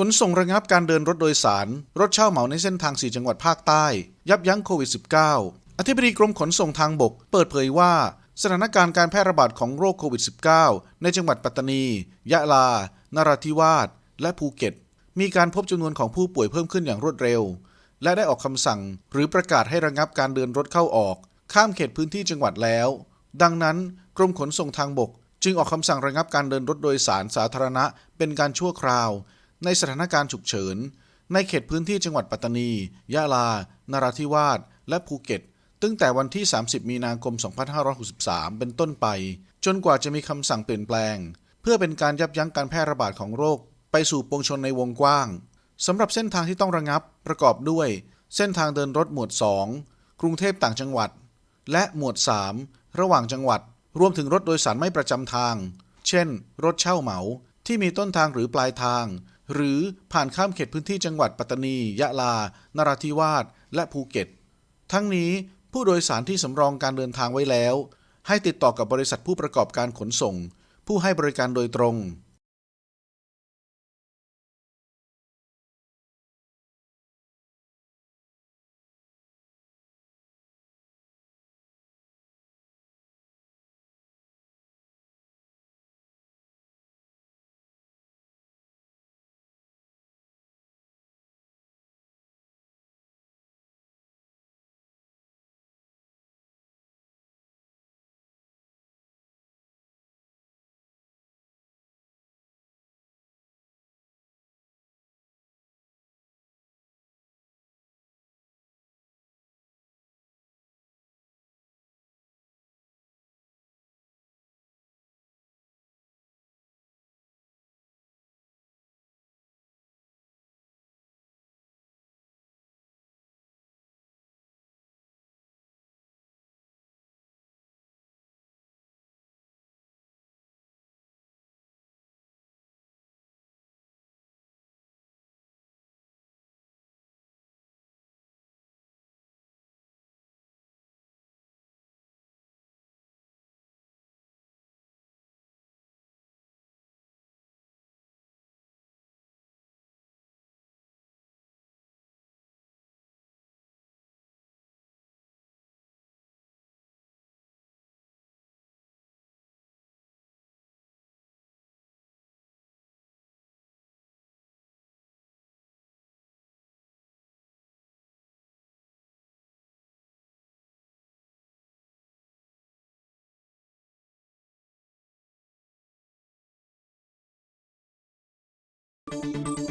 ขนส่งระงับการเดินรถโดยสาร รถเช่าเหมาในเส้นทาง 4 จังหวัดภาคใต้ ยับยั้งโควิด -19 อธิบดีกรมขนส่งทางบก เปิดเผยว่า สถานการณ์การแพร่ระบาดของโรคโควิด -19 ในจังหวัดปัตตานี ยะลา นราธิวาส และภูเก็ต มีการพบจำนวนของผู้ป่วยเพิ่มขึ้นอย่างรวดเร็ว และได้ออกคำสั่ง หรือประกาศให้ระงับการเดินรถเข้าออก ข้ามเขตพื้นที่จังหวัดแล้ว ดังนั้นกรมขนส่งทางบก จึงออกคำสั่งระงับการเดินรถโดยสารสาธารณะเป็นการชั่วคราว ในสถานการณ์ฉุกเฉิน ในเขตพื้นที่จังหวัดปัตตานี ยะลานราธิวาส และภูเก็ต ตั้งแต่วันที่ 30 มีนาคม 2563 เป็นต้นไป จนกว่าจะมีคำสั่งเปลี่ยนแปลง เพื่อเป็นการยับยั้งการแพร่ระบาดของโรค ไปสู่ปวงชนในวงกว้างสำหรับเส้นทางที่ต้องระงับ ประกอบด้วย เส้นทางเดินรถหมวด 2 กรุงเทพต่างจังหวัด และหมวด 3 ระหว่างจังหวัด รวมถึงรถโดยสารไม่ประจำทาง เช่น รถเช่าเหมาที่มีต้นทางหรือปลายทาง หรือผ่านข้ามเขตพื้นที่จังหวัดปัตตานี ยะลา นราธิวาส และภูเก็ต ทั้งนี้ผู้โดยสารที่สำรองการเดินทางไว้แล้ว ให้ติดต่อกับบริษัทผู้ประกอบการขนส่ง ผู้ให้บริการโดยตรง Thank you